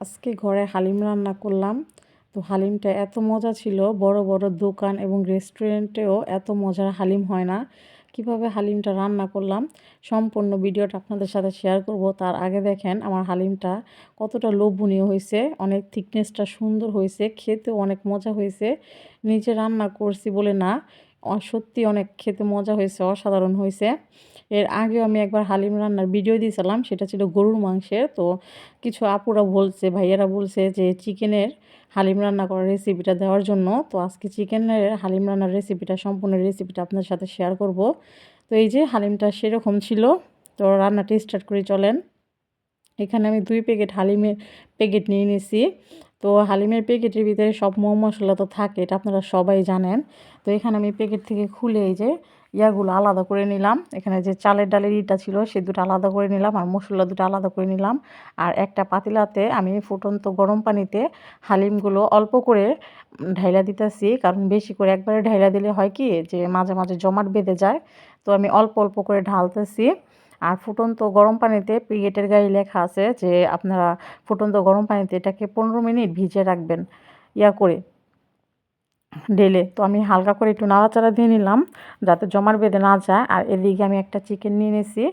আজকে ঘরে হালিম রান্না করলাম। তো হালিমটা এত মজা ছিল, বড় বড় দোকান এবং রেস্টুরেন্টেও এত মজার হালিম হয় না। কীভাবে হালিমটা রান্না করলাম, সম্পূর্ণ ভিডিওটা আপনাদের সাথে শেয়ার করব। তার আগে দেখেন আমার হালিমটা কতটা লোভনীয় হয়েছে, অনেক থিকনেসটা সুন্দর হয়েছে, খেতেও অনেক মজা হয়েছে। নিজে রান্না করছি বলে না সত্যি অনেক খেতে মজা হয়েছে, অসাধারণ হয়েছে। এর আগেও আমি একবার হালিম রান্নার ভিডিও দিয়েছিলাম, সেটা ছিল গরুর মাংসের। তো কিছু আপুরা বলছে, ভাইয়ারা বলছে যে চিকেনের হালিম রান্না করার রেসিপিটা দেওয়ার জন্য। তো আজকে চিকেনের হালিম রান্নার রেসিপিটা সম্পূর্ণ রেসিপিটা আপনার সাথে শেয়ার করব। তো এই যে হালিমটা সেরকম ছিল, তো রান্নাটা স্টার্ট করে চলেন। এখানে আমি দুই প্যাকেট হালিমের প্যাকেট নিয়ে নিয়েছি তো হালিমের প্যাকেটের ভিতরে সব মো মশলা তো থাকে, এটা আপনারা সবাই জানেন। তো এখানে আমি প্যাকেট থেকে খুলে এই যে ইয়াগুলো আলাদা করে নিলাম। এখানে যে চালের ডালের ইটা ছিল সে দুটো আলাদা করে নিলাম আর মশলা দুটো আলাদা করে নিলাম। আর একটা পাতিলাতে আমি ফুটন্ত গরম পানিতে হালিমগুলো অল্প করে ঢাইলা দিতেছি, কারণ বেশি করে একবারে ঢাইলা দিলে হয় কি যে মাঝে মাঝে জমাট বেঁধে যায়। তো আমি অল্প অল্প করে ঢালতেছি। আর ফুটন্ত গরম পানিতে প্রিগেটের গায়ে লেখা আছে যে আপনারা ফুটন্ত গরম পানিতে এটাকে পনেরো মিনিট ভিজে রাখবেন, ইয়া করে ঢেলে। তো আমি হালকা করে একটু নাড়াচাড়া দিয়ে নিলাম যাতে জমার বেঁধে না যায়। আর এদিকে আমি একটা চিকেন নিয়ে নিয়েছি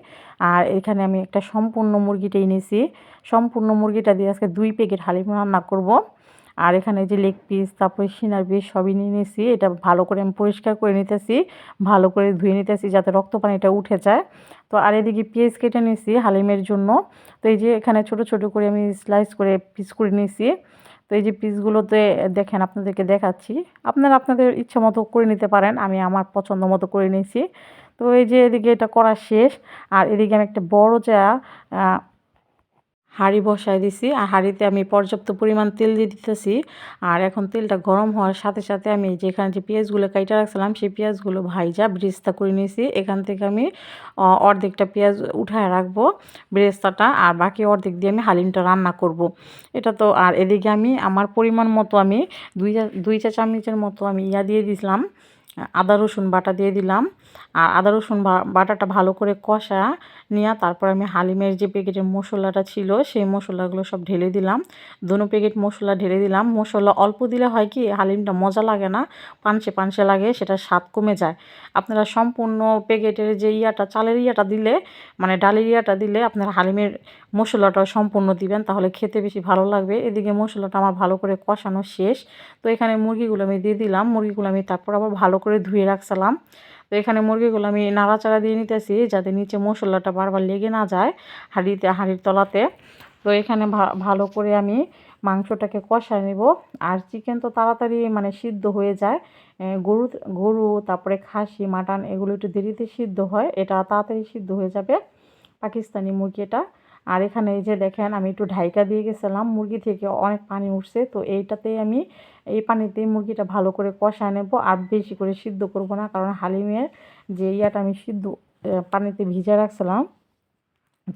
আর এখানে আমি একটা সম্পূর্ণ মুরগিটাই নিয়েছি সম্পূর্ণ মুরগিটা দিয়ে আজকে দুই প্যাকেট হালিম রান্না করব। আর এখানে যে লেগ পিস তারপরে সিনার পিস সবই নিয়ে নিয়েছি। এটা ভালো করে আমি পরিষ্কার করে নিতেছি, ভালো করে ধুয়ে নিতেছি যাতে রক্ত পানিটা উঠে যায়। তো আর এদিকে পেঁয়াজ কেটে নিয়েছি হালিমের জন্য। তো এই যে এখানে ছোট ছোট করে আমি স্লাইস করে পিস করে নিয়েছি। তো এই যে পিসগুলোতে দেখেন আপনাদেরকে দেখাচ্ছি। আপনারা আপনাদের ইচ্ছা মতো করে নিতে পারেন, আমি আমার পছন্দ মতো করে নিয়েছি। তো এই যে এদিকে এটা করা শেষ। আর এদিকে আমি একটা বড় চা হাঁড়ি বসাই দিছি, আর হাঁড়িতে আমি পর্যাপ্ত পরিমাণ তেল দিয়ে দিতেছি। আর এখন তেলটা গরম হওয়ার সাথে সাথে আমি যেখানে যে পেঁয়াজগুলো কাইটা রাখছিলাম, সেই পেঁয়াজগুলো ভাইজা ব্রেস্তা করে নিয়েছি। এখান থেকে আমি অর্ধেকটা পেঁয়াজ উঠায় রাখব ব্রেস্তাটা, আর বাকি অর্ধেক দিয়ে আমি হালিমটা রান্না করব। এটা তো, আর এদিকে আমি, আমার পরিমাণ মতো আমি দুই দুই চা চামচের মতো আমি ইয়া দিয়ে দিয়েছিলাম আদা, রসুন বাটা দিয়ে দিলাম। আর আদা, রসুন বাটাটা ভালো করে কষা নিয়ে তারপর আমি হালিমের যে প্যাকেটের মশলাটা ছিল, সেই মশলাগুলো সব ঢেলে দিলাম। দুনো প্যাকেট মশলা ঢেলে দিলাম। মশলা অল্প দিলে হয় কি, হালিমটা মজা লাগে না, পানসে পানসে লাগে সেটা স্বাদ কমে যায়। আপনারা সম্পূর্ণ প্যাকেটের যে ইয়াটা, চালের ইয়াটা দিলে মানে ডালের ইয়াটা দিলে আপনার হালিমের মশলাটা সম্পূর্ণ দিবেন, তাহলে খেতে বেশি ভালো লাগবে। এদিকে মশলাটা আমার ভালো করে কষানো শেষ। তো এখানে মুরগিগুলো আমি দিয়ে দিলাম। মুরগিগুলো আমি তারপর আবার ভালো করে ধুয়ে রাখছিলাম। তো এখানে মুরগিগুলো আমি নাড়াচাড়া দিয়ে নিতেছি যাতে নিচে মশলাটা বারবার লেগে না যায় হাঁড়িতে, হাঁড়ির তলাতে। তো এখানে ভালো করে আমি মাংসটাকে কষায় নেব। আর চিকেন তো তাড়াতাড়ি মানে সিদ্ধ হয়ে যায়। গরু গরু, তারপরে খাসি, মাটন এগুলো একটু দেরিতে সিদ্ধ হয়। এটা তাড়াতাড়ি সিদ্ধ হয়ে যাবে। পাকিস্তানি মুরগিটা আর এখানে এই যে দেখেন, আমি একটু ঢাইকা দিয়ে গেছিলাম, মুরগি থেকে অনেক পানি উঠছে, তো এইটাতে আমি এই পানিতে মুরগিটা ভালো করে কষায় নেব আর বেশি করে সিদ্ধ করব না, কারণ হালিমের যে ইয়াটা আমি সিদ্ধ পানিতে ভিজে রাখছিলাম,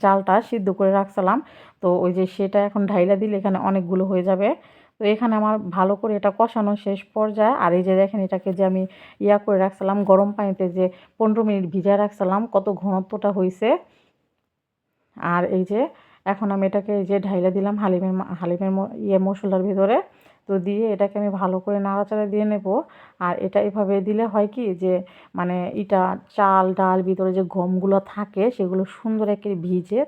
চালটা সিদ্ধ করে রাখছিলাম, তো ওই যে সেটা এখন ঢাইলা দিলে এখানে অনেকগুলো হয়ে যাবে। তো এখানে আমার ভালো করে এটা কষানো শেষ পর্যায়ে, আর এই যে দেখেন এটাকে যে আমি ইয়া করে রাখছিলাম, গরম পানিতে যে পনেরো মিনিট ভিজা রাখছিলাম, কত ঘনত্বটা হয়েছে আর এই যে, এখন আমি এটাকে এই যে ঢাইলে দিলাম হালিমের হালিমের ইয়ে মশলার ভিতরে। তো দিয়ে এটাকে আমি ভালো করে নাড়াচাড়া দিয়ে নেব। আর এটা এভাবে দিলে হয় কি যে মানে এটা চাল, ডাল ভিতরে যে গমগুলো থাকে সেগুলো সুন্দর একে ভিজে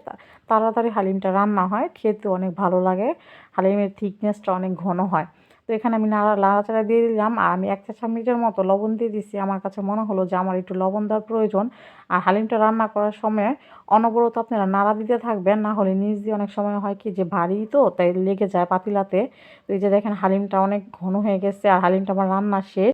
তাড়াতাড়ি হালিমটা রান্না হয়, খেতে অনেক ভালো লাগে। হালিমের থিকনেসটা অনেক ঘন হয়। এখানে আমি নাড়া, নাড়াচাড়া দিয়ে দিলাম। আর আমি এক চামচের মতো লবণ দিয়ে দিচ্ছি আমার কাছে মনে হলো যে আমার একটু লবণ দেওয়ার প্রয়োজন। আর হালিমটা রান্না করার সময় অনবরত আপনারা নাড়া দিতে থাকবেন। না হলে নিজ দিয়ে অনেক সময় হয় কি যে ভারী তো, তাই লেগে যায় পাতিলাতে। তো এই যে দেখেন হালিমটা অনেক ঘন হয়ে গেছে। আর হালিমটা আমার রান্না শেষ।